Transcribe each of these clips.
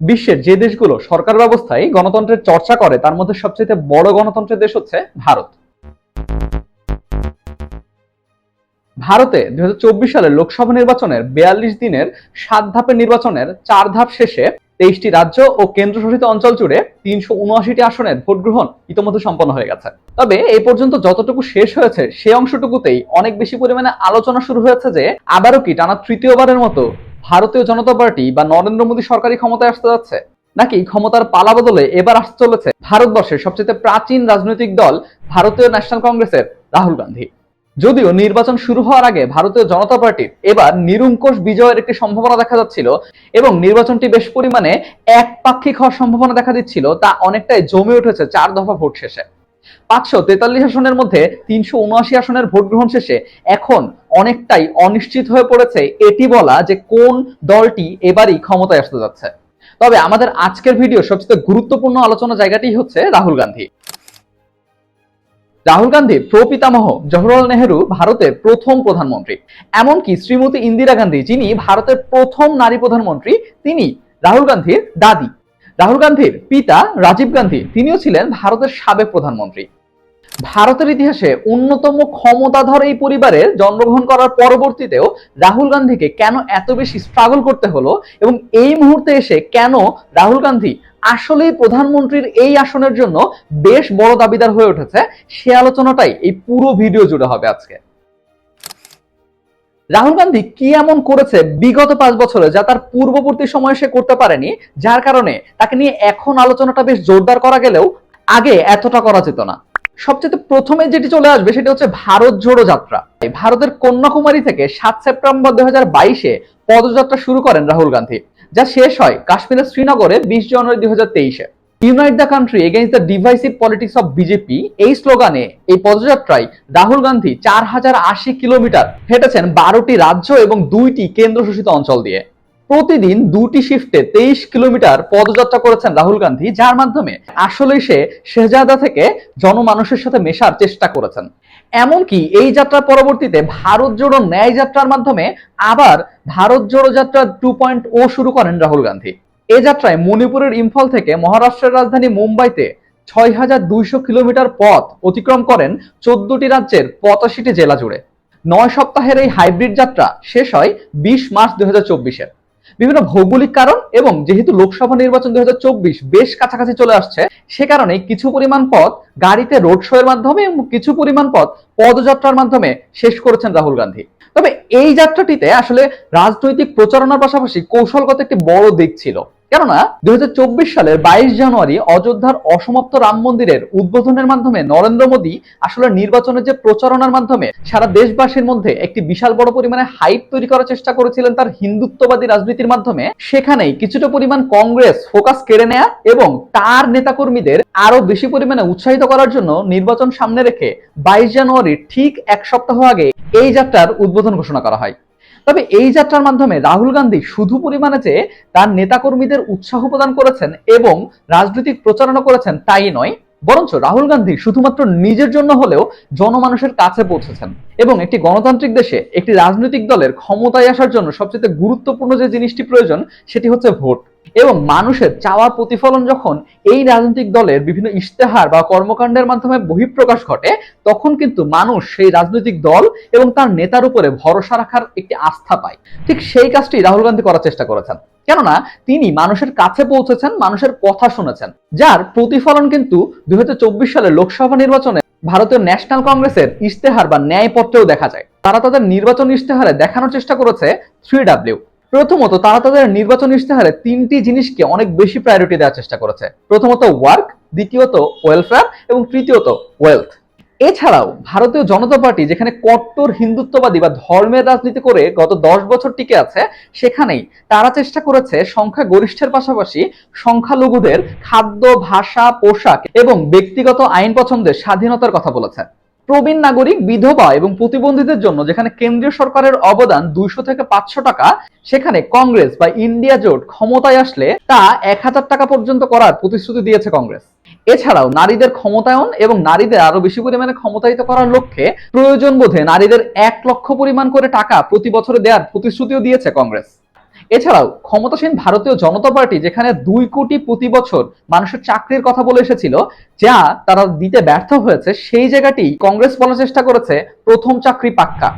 বিশ্বের যে দেশগুলো সরকার ব্যবস্থায় গণতন্ত্রের চর্চা করে, তার মধ্যে সবচেয়ে বড় গণতন্ত্রের দেশ হচ্ছে ভারত। ভারতে দুই সালের লোকসভা নির্বাচনের বিয়াল্লিশ দিনের সাত ধাপের নির্বাচনের চার ধাপ শেষে তেইশটি রাজ্য ও কেন্দ্রশাসিত অঞ্চল জুড়ে তিনশো উনআশিটি আসনের ভোট গ্রহণ ইতিমধ্যে সম্পন্ন হয়ে গেছে। তবে এই পর্যন্ত যতটুকু শেষ হয়েছে, সে অংশটুকুতেই অনেক বেশি পরিমাণে আলোচনা শুরু হয়েছে যে, আবারও কি টানা তৃতীয়বারের মতো ভারতীয় জনতা পার্টি বা নরেন্দ্র মোদী সরকারি ক্ষমতায় আসতে যাচ্ছে? নাকি ক্ষমতার পালা বদলে এবার আসতে চলেছে ভারতবর্ষের সবচেয়ে প্রাচীন রাজনৈতিক দল ভারতীয় ন্যাশনাল কংগ্রেসের রাহুল গান্ধী? যদিও নির্বাচন শুরু হওয়ার আগে ভারতীয় জনতা পার্টির এবার নিরঙ্কুশ বিজয়ের একটি সম্ভাবনা দেখা যাচ্ছিল এবং নির্বাচনটি বেশ পরিমাণে একপাক্ষিক হওয়ার সম্ভাবনা দেখা দিচ্ছিল, তা অনেকটাই জমে উঠেছে চার দফা ভোট শেষে। পাঁচশো তেতাল্লিশ আসনের মধ্যে তিনশো উনআশি আসনের ভোট গ্রহণ শেষে এখন অনেকটাই অনিশ্চিত হয়ে পড়েছে এটি বলা যে কোন দলটি এবারই ক্ষমতায় আসতে যাচ্ছে। তবে আমাদের আজকের ভিডিও সবচেয়ে গুরুত্বপূর্ণ আলোচনা জায়গাটি হচ্ছে রাহুল গান্ধী। রাহুল গান্ধী প্রপিতামহ জওহরলাল নেহরু ভারতের প্রথম প্রধানমন্ত্রী। এমনকি শ্রীমতী ইন্দিরা গান্ধী যিনি ভারতের প্রথম নারী প্রধানমন্ত্রী, তিনি রাহুল গান্ধীর দাদি। রাহুল গান্ধীর পিতা রাজীব গান্ধী, তিনিও ছিলেন ভারতের সাবেক প্রধানমন্ত্রী। ভারতের ইতিহাসে অন্যতম ক্ষমতাধর এই পরিবারে জন্মগ্রহণ করার পরবর্তীতেও রাহুল গান্ধীকে কেন এত বেশি স্ট্রাগল করতে হলো এবং এই মুহূর্তে এসে কেন রাহুল গান্ধী আসলেই প্রধানমন্ত্রীর এই আসনের জন্য বেশ বড় দাবিদার হয়ে উঠেছে, সে আলোচনাটাই এই পুরো ভিডিও জুড়ে হবে আজকে। রাহুল গান্ধী কি এমন করেছে বিগত পাঁচ বছরে যা তার পূর্ববর্তী সময়ে সে করতে পারেনি, যার কারণে তাকে নিয়ে এখন আলোচনাটা বেশ জোরদার করা গেলেও আগে এতটা করা যেত না। সবচেয়ে প্রথমে যেটি চলে আসবে সেটি হচ্ছে ভারত জোড়ো যাত্রা। ভারতের কন্যাকুমারী থেকে সাত সেপ্টেম্বর দুই হাজার বাইশে পদযাত্রা শুরু করেন রাহুল গান্ধী, যা শেষ হয় কাশ্মীরের শ্রীনগরে বিশ জানুয়ারি দুই হাজার তেইশে। Unite the country against the divisive politics of BJP এই স্লোগানে এই পদযাত্রায় রাহুল গান্ধী চার হাজার আশি কিলোমিটার হেঁটেছেন বারোটি রাজ্য এবং দুইটি কেন্দ্রশাসিত অঞ্চল দিয়ে। প্রতিদিন দুটি শিফটে তেইশ কিলোমিটার পদযাত্রা করেছেন রাহুল গান্ধী, যার মাধ্যমে আসলে সে শেহজাদা থেকে জনমানুষের সাথে মেশার চেষ্টা করেছেন। এমনকি এই যাত্রার পরবর্তীতে ভারত জোড়ো ন্যায় যাত্রার মাধ্যমে আবার ভারত জোড়ো যাত্রা টু পয়েন্ট ও শুরু করেন রাহুল গান্ধী। এ যাত্রায় মণিপুরের ইম্ফল থেকে মহারাষ্ট্রের রাজধানী মুম্বাইতে ছয় হাজার দুইশো কিলোমিটার পথ অতিক্রম করেন চোদ্দটি রাজ্যের পঁচাশিটি জেলা জুড়ে। নয় সপ্তাহের এই হাইব্রিড যাত্রা শেষ হয় বিশ মার্চ দুই হাজার চব্বিশের। বিভিন্ন ভৌগোলিক কারণ এবং যেহেতু লোকসভা নির্বাচন দুই হাজার চব্বিশ বেশ কাছাকাছি চলে আসছে, সে কারণে কিছু পরিমাণ পথ গাড়িতে রোড শো এর মাধ্যমে এবং কিছু পরিমাণ পথ পদযাত্রার মাধ্যমে শেষ করেছেন রাহুল গান্ধী। তবে এই যাত্রাটিতে আসলে রাজনৈতিক প্রচারণার পাশাপাশি কৌশলগত একটি বড় দিক ছিল। কেননা দুই সালের বাইশ জানুয়ারি অযোধ্যার অসমাপ্ত রাম মন্দিরের উদ্বোধনের মাধ্যমে নরেন্দ্র মোদী আসলে নির্বাচনের যে প্রচারণার মাধ্যমে সারা দেশবাসীর মধ্যে একটি বিশাল বড় পরিমাণে হাইপ তৈরি করার চেষ্টা করেছিলেন তার হিন্দুত্ববাদী রাজনীতির মাধ্যমে, সেখানেই কিছুটা পরিমাণ কংগ্রেস ফোকাস কেড়ে নেয়া এবং তার নেতাকর্মীদের আরও বেশি পরিমাণে উৎসাহিত করার জন্য নির্বাচন সামনে রেখে বাইশ জানুয়ারি ঠিক এক সপ্তাহ আগে এই যাত্রার উদ্বোধন ঘোষণা করা হয়। তবে এই যাত্রার মাধ্যমে রাহুল গান্ধী শুধু পরিমাণে যে তার নেতাকর্মীদের উৎসাহ প্রদান করেছেন এবং রাজনৈতিক প্রচারণা করেছেন তাই নয়, বরঞ্চ রাহুল গান্ধী শুধুমাত্র নিজের জন্য হলেও জনমানুষের কাছে পৌঁছেছেন। এবং একটি গণতান্ত্রিক দেশে একটি রাজনৈতিক দলের ক্ষমতায় আসার জন্য সবচেয়ে গুরুত্বপূর্ণ যে জিনিসটি প্রয়োজন, সেটি হচ্ছে ভোট। এবং মানুষের চাওয়ার প্রতিফলন যখন এই রাজনৈতিক দলের বিভিন্ন ইশতেহার বা কর্মকাণ্ডের মাধ্যমে বহিঃপ্রকাশ ঘটে, তখন কিন্তু মানুষ সেই রাজনৈতিক দল এবং তার নেতার উপরে ভরসা রাখার একটি আস্থা পায়। ঠিক সেই কাজটি রাহুল গান্ধী করার চেষ্টা করেছেন। কেননা, তিনি মানুষের কাছে পৌঁছেছেন, মানুষের কথা শুনেছেন, যার প্রতিফলন কিন্তু দুই সালের লোকসভা নির্বাচনে ভারতীয় ন্যাশনাল কংগ্রেসের ইশতেহার বা ন্যায়পত্রেও দেখা যায়। তারা তাদের নির্বাচন ইশতেহারে দেখানোর চেষ্টা করেছে থ্রি ডাব্লিউ প্রথমত তারা তাদের নির্বাচন ইশতেহারে তিনটি জিনিসকে অনেক বেশি প্রায়োরিটি দেওয়ার চেষ্টা করেছে। প্রথমত ওয়ার্ক দ্বিতীয়ত ওয়েলফেয়ার এবং তৃতীয়ত ওয়েলথ এছাড়াও ভারতীয় জনতা পার্টি যেখানে কট্টর, হিন্দুত্ববাদী বা ধর্মের রাজনীতি করে গত দশ বছর টিকে আছে, সেখানেই তারা চেষ্টা করেছে সংখ্যা গরিষ্ঠের পাশাপাশি সংখ্যালঘুদের খাদ্য, ভাষা, পোশাক এবং ব্যক্তিগত আইন পছন্দের স্বাধীনতার কথা বলেছে। প্রবীণ নাগরিক, বিধবা এবং প্রতিবন্ধীদের জন্য যেখানে কেন্দ্রীয় সরকারের অবদান দুইশো থেকে পাঁচশো টাকা, সেখানে কংগ্রেস বা ইন্ডিয়া জোট ক্ষমতায় আসলে তা এক হাজার টাকা পর্যন্ত করার প্রতিশ্রুতি দিয়েছে কংগ্রেস। এছাড়াও নারীদের ক্ষমতায়ন এবং নারীদের আরও বেশি পরিমাণে ক্ষমতায়িত করার লক্ষ্যে প্রয়োজন বোধে নারীদের এক লক্ষ পরিমাণ করে টাকা প্রতি বছরে দেওয়ার প্রতিশ্রুতিও দিয়েছে কংগ্রেস। এছাড়াও ক্ষমতাসীন ভারতীয় জনতা পার্টি যেখানে দুই কোটি প্রতি বছর মানুষের চাকরির কথা বলে এসেছিল, যা তারা দিতে ব্যর্থ হয়েছে, সেই জায়গাটি কংগ্রেস বলার চেষ্টা করেছে, প্রথম চাকরি পাক্কা।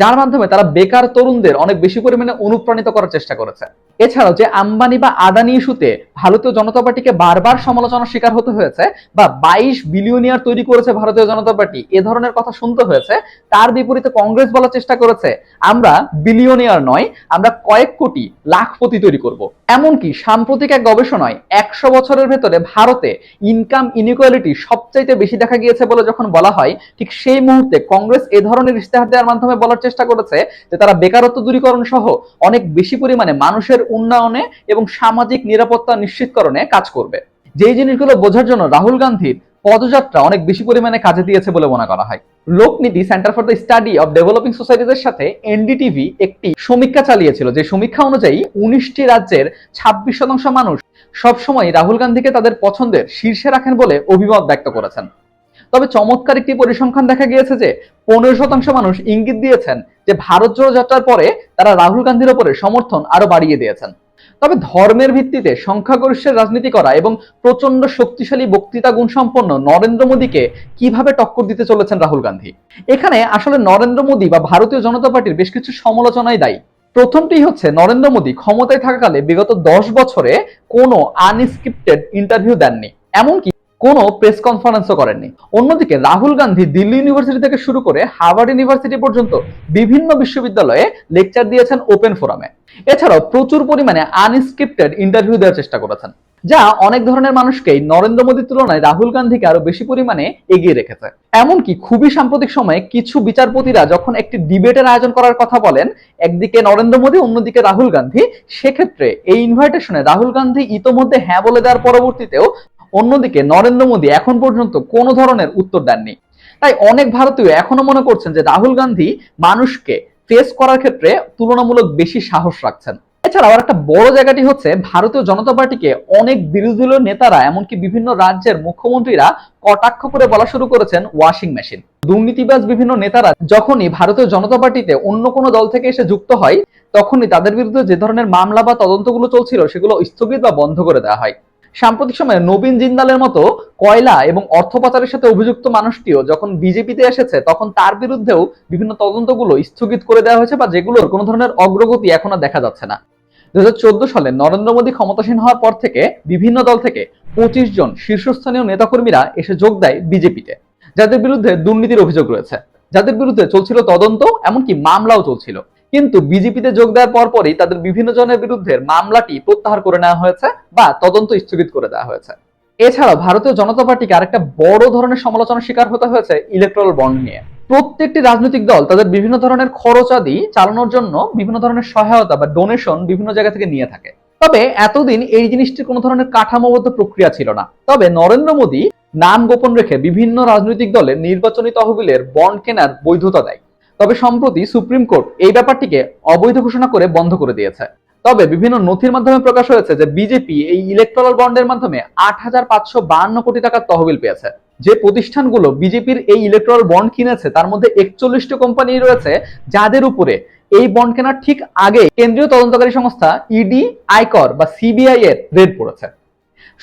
যার মাধ্যমে তারা বেকার তরুণদের অনেক বেশি পরিমাণে অনুপ্রাণিত করার চেষ্টা করেছে। এছাড়াও যে আম্বানি বা আদানি ইস্যুতে ভারতীয় জনতা পার্টিকে বারবার সমালোচনার শিকার হতে হয়েছে বা বাইশ বিলিয়নিয়ার তৈরি করেছে ভারতীয় জনতা পার্টি, এ ধরনের কথা শুনতে হয়েছে। তার বিপরীতে কংগ্রেস বলার চেষ্টা করেছে, আমরা বিলিয়নিয়ার নয়, আমরা কয়েক কোটি লাখপতি তৈরি করব। এমনকি সাম্প্রতিক এক গবেষণায় একশো বছরের ভেতরে ভারতে ইনকাম ইনইকুয়ালিটি সবচাইতে বেশি দেখা গিয়েছে বলে যখন বলা হয়, ঠিক সেই মুহূর্তে কংগ্রেস এ ধরনের ইস্তেহার দেওয়ার মাধ্যমে বলার চেষ্টা করেছে যে তারা বেকারত্ব দূরীকরণ সহ অনেক বেশি পরিমাণে মানুষের উন্নয়নে এবং সামাজিক নিরাপত্তা নিশ্চিতকরণে কাজ করবে। যেই জিনিসগুলো বোঝার জন্য রাহুল গান্ধীর পদযাত্রা অনেক বেশি পরিমাণে কাজে দিয়েছে বলে মনে করা হয়। Lokniti centre for the study of developing সোসাইটিজের সাথে এনডিটিভি একটি সমীক্ষা চালিয়েছিল। যে সমীক্ষা অনুযায়ী উনিশটি রাজ্যের ছাব্বিশ শতাংশ মানুষ সবসময় রাহুল গান্ধীকে তাদের পছন্দের শীর্ষে রাখেন বলে অভিমত ব্যক্ত করেছেন। তবে চমৎকার একটি পরিসংখ্যান দেখা গিয়েছে যে পনেরো শতাংশ মানুষ ইঙ্গিত দিয়েছেন যে ভারত জোড়ো যাত্রার পরে তারা রাহুল গান্ধীর ওপরে সমর্থন আরও বাড়িয়ে দিয়েছেন। তবে ধর্মের ভিত্তিতে সংখ্যাগরিষ্ঠের রাজনীতি করা এবং প্রচণ্ড শক্তিশালী বক্তৃতা গুণ সম্পন্ন নরেন্দ্র মোদীকে কীভাবে টক্কর দিতে চলেছেন রাহুল গান্ধী? এখানে আসলে নরেন্দ্র মোদী বা ভারতীয় জনতা পার্টির বেশ কিছু সমালোচনাই দায়ী। প্রথমটি হচ্ছে, নরেন্দ্র মোদী ক্ষমতায় থাকাকালে বিগত দশ বছরে কোনো আনস্ক্রিপ্টেড ইন্টারভিউ দেননি। এমনকি কোনো প্রেস কনফারেন্সও করেননি। অন্যদিকে রাহুল গান্ধী দিল্লি ইউনিভার্সিটি থেকে শুরু করে হার্ভার্ড ইউনিভার্সিটি পর্যন্ত বিভিন্ন বিশ্ববিদ্যালয়ে লেকচার দিয়েছেন ওপেন ফোরামে এছাড়াও প্রচুর পরিমাণে আনস্ক্রিপ্টেড ইন্টারভিউ দেওয়ার চেষ্টা করেছেন, যা অনেক ধরনের মানুষকেই নরেন্দ্র মোদীর তুলনায় রাহুল গান্ধীকে আরও বেশি পরিমাণে এগিয়ে রেখেছে। এমনকি খুবই সাম্প্রতিক সময়ে কিছু বিচারপতিরা যখন একটি ডিবেটের আয়োজন করার কথা বলেন, একদিকে নরেন্দ্র মোদী, অন্যদিকে রাহুল গান্ধী, সেক্ষেত্রে এই ইনভাইটেশনে রাহুল গান্ধী ইতোমধ্যে হ্যাঁ বলে দেওয়ার পরবর্তীতেও অন্যদিকে নরেন্দ্র মোদী এখন পর্যন্ত কোনো ধরনের উত্তর দেননি। তাই অনেক ভারতীয় এখনও মনে করছেন যে রাহুল গান্ধী মানুষকে ফেস করার ক্ষেত্রে তুলনামূলক বেশি সাহস রাখছেন। এছাড়াও একটা বড় জায়গাটি হচ্ছে ভারতীয় জনতা পার্টিকে অনেক বিরোধী দলীয় নেতারা এমনকি বিভিন্ন রাজ্যের মুখ্যমন্ত্রীরা কটাক্ষ করে বলা শুরু করেছেন ওয়াশিং মেশিন দুর্নীতিবাজ বিভিন্ন নেতারা যখনই ভারতীয় জনতা পার্টিতে অন্য কোনো দল থেকে এসে যুক্ত হয়, তখনই তাদের বিরুদ্ধে যে ধরনের মামলা বা তদন্তগুলো চলছিল সেগুলো স্থগিত বা বন্ধ করে দেওয়া হয়। সাম্প্রতিক সময়ে নবীন জিন্দালের মতো কয়লা এবং অর্থ পাচারের সাথে অভিযুক্ত মানুষটিও যখন বিজেপিতে এসেছে, তখন তার বিরুদ্ধেও বিভিন্ন তদন্তগুলো স্থগিত করে দেওয়া হয়েছে বা যেগুলোর কোনো ধরনের অগ্রগতি এখনও দেখা যাচ্ছে না। দুই হাজার চোদ্দ সালে নরেন্দ্র মোদী ক্ষমতাসীন হওয়ার পর থেকে বিভিন্ন দল থেকে পঁচিশ জন শীর্ষস্থানীয় নেতাকর্মীরা এসে যোগ দেয় বিজেপিতে, যাদের বিরুদ্ধে দুর্নীতির অভিযোগ রয়েছে। যাদের বিরুদ্ধে চলছিল তদন্ত, এমনকি মামলাও চলছিল। কিন্তু বিজেপিতে যোগ দেওয়ার পরপরই তাদের বিভিন্ন জনের বিরুদ্ধে মামলাটি প্রত্যাহার করে নেওয়া হয়েছে বা তদন্ত স্থগিত করে দেওয়া হয়েছে। এছাড়া ভারতীয় জনতা পার্টিকে আরেকটা বড় ধরনের সমালোচনার শিকার হতে হয়েছে ইলেকট্রাল বন্ড নিয়ে। প্রত্যেকটি রাজনৈতিক দল তাদের বিভিন্ন ধরনের খরচাদি চালানোর জন্য বিভিন্ন ধরনের সহায়তা বা ডোনেশন বিভিন্ন জায়গা থেকে নিয়ে থাকে। তবে এতদিন এই জিনিসটির কোনো ধরনের কাঠামোবদ্ধ প্রক্রিয়া ছিল না। তবে নরেন্দ্র মোদী নাম গোপন রেখে বিভিন্ন রাজনৈতিক দলের নির্বাচনী তহবিলের বন্ড কেনার বৈধতা দেয়। তবে সম্প্রতি সুপ্রিম কোর্ট এই ব্যাপারটিকে অবৈধ ঘোষণা করে বন্ধ করে দিয়েছে। তবে বিভিন্ন নথির মাধ্যমে প্রকাশ হয়েছে যে বিজেপি এই ইলেকট্রাল বন্ডের মাধ্যমে আট হাজার পাঁচশো বাহান্ন কোটি টাকার তহবিল পেয়েছে। যে প্রতিষ্ঠানগুলো বিজেপির এই ইলেকট্রাল বন্ড কিনেছে, তার মধ্যে একচল্লিশটি কোম্পানি রয়েছে যাদের উপরে এই বন্ড কেনার ঠিক আগে কেন্দ্রীয় তদন্তকারী সংস্থা ইডি আয়কর বা সিবিআই এর রেড পড়েছে।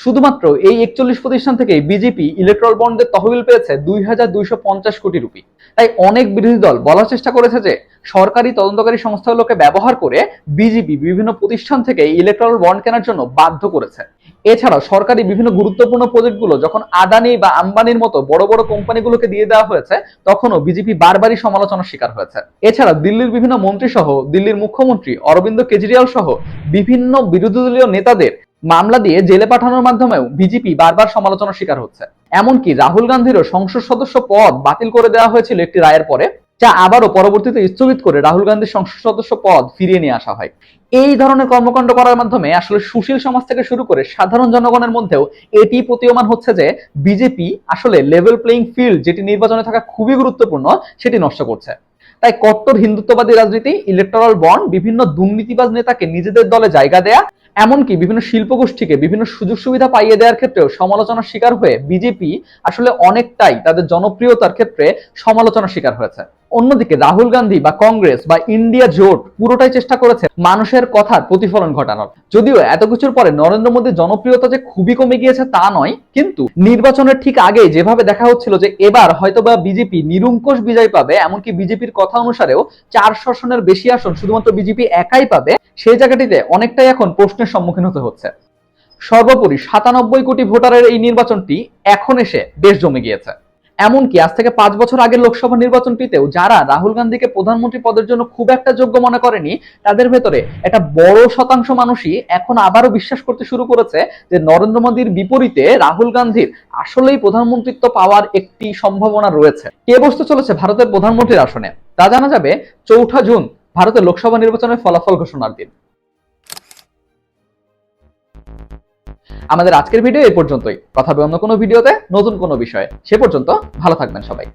শুধুমাত্র এই একচল্লিশ প্রতিষ্ঠান থেকে বিজেপি ইলেকট্রাল বন্ডের তহবিল পেয়েছে দুই হাজার দুইশো পঞ্চাশ কোটি রুপি। তাই অনেক বিরোধী দল বলার চেষ্টা করেছে যে সরকারি তদন্তকারী সংস্থাগুলোকে ব্যবহার করে বিজেপি বিভিন্ন প্রতিষ্ঠান থেকে ইলেকট্রাল বন্ড কেনার জন্য বাধ্য করেছে। এছাড়া সরকারি বিভিন্ন গুরুত্বপূর্ণ প্রজেক্টগুলো যখন আদানি বা আম্বানির মতো বড় বড় কোম্পানিগুলোকে দিয়ে দেওয়া হয়েছে, তখনও বিজেপি বারবারই সমালোচনার শিকার হয়েছে। এছাড়া দিল্লির বিভিন্ন মন্ত্রী সহ দিল্লির মুখ্যমন্ত্রী অরবিন্দ কেজরিওয়াল সহ বিভিন্ন বিরোধী দলীয় নেতাদের মামলা দিয়ে জেলে পাঠানোর মাধ্যমেও বিজেপি বারবার সমালোচনার শিকার হচ্ছে। এমনকি রাহুল গান্ধীরও সংসদ সদস্য পদ বাতিল করে দেওয়া হয়েছিল একটি রায়ের পরে, যা আবারও পরবর্তীতে স্থগিত করে রাহুল গান্ধীর সংসদ সদস্য পদ ফিরিয়ে নিয়ে আসা হয়। এই ধরনের কর্মকাণ্ড করার মাধ্যমে আসলে সুশীল সমাজ থেকে শুরু করে সাধারণ জনগণের মধ্যেও এটি প্রতীয়মান হচ্ছে যে বিজেপি আসলে লেভেল প্লেইং ফিল্ড যেটি নির্বাচনে থাকা খুবই গুরুত্বপূর্ণ, সেটি নষ্ট করছে। তাই কট্টর হিন্দুত্ববাদী রাজনীতি ইলেকট্রাল বন্ড বিভিন্ন দুর্নীতিবাজ নেতাকে নিজেদের দলে জায়গা দেয়া এমনকি বিভিন্ন শিল্প গোষ্ঠীকে বিভিন্ন সুযোগ সুবিধা পাইয়ে দেওয়ার ক্ষেত্রেও সমালোচনার শিকার হয়ে বিজেপি আসলে অনেকটাই তাদের জনপ্রিয়তার ক্ষেত্রে সমালোচনার শিকার হয়েছে। অন্যদিকে রাহুল গান্ধী বা কংগ্রেস বা ইন্ডিয়া জোট পুরোটাই চেষ্টা করেছে মানুষের কথার প্রতিফলন ঘটানোর। যদিও এত কিছুর পরে নরেন্দ্র মোদীর জনপ্রিয়তা যে খুবই কমে গিয়েছে তা নয়, কিন্তু নির্বাচনের ঠিক আগে যেভাবে দেখা হচ্ছিল যে এবার হয়তোবা বিজেপি নিরঙ্কুশ বিজয় পাবে, এমনকি বিজেপির কথা অনুসারেও চারশো আসনের বেশি আসন শুধুমাত্র বিজেপি একাই পাবে, সেই জায়গাটিতে অনেকটাই এখন প্রশ্নের সম্মুখীন হতে হচ্ছে। সর্বোপরি সাতানব্বই কোটি ভোটারের এই নির্বাচনটি এখন এসে বেশ জমে গিয়েছে। এমনকি আজ থেকে পাঁচ বছর আগের লোকসভা নির্বাচনটিতেও যারা রাহুল গান্ধীকে প্রধানমন্ত্রী পদের জন্য খুব একটা যোগ্য মনে করেনি, তাদের ভেতরে একটা বড় শতাংশ মানুষই এখন আবারও বিশ্বাস করতে শুরু করেছে যে নরেন্দ্র মোদীর বিপরীতে রাহুল গান্ধীর আসলেই প্রধানমন্ত্রিত্ব পাওয়ার একটি সম্ভাবনা রয়েছে। কে বসতে চলেছে ভারতের প্রধানমন্ত্রীর আসনে? তা জানা যাবে চৌঠা জুন, ভারতের লোকসভা নির্বাচনের ফলাফল ঘোষণার দিন। আমাদের আজকের ভিডিও এ পর্যন্তই। কথা হবে অন্য কোনো ভিডিওতে নতুন কোনো বিষয়ে। সে পর্যন্ত ভালো থাকবেন সবাই।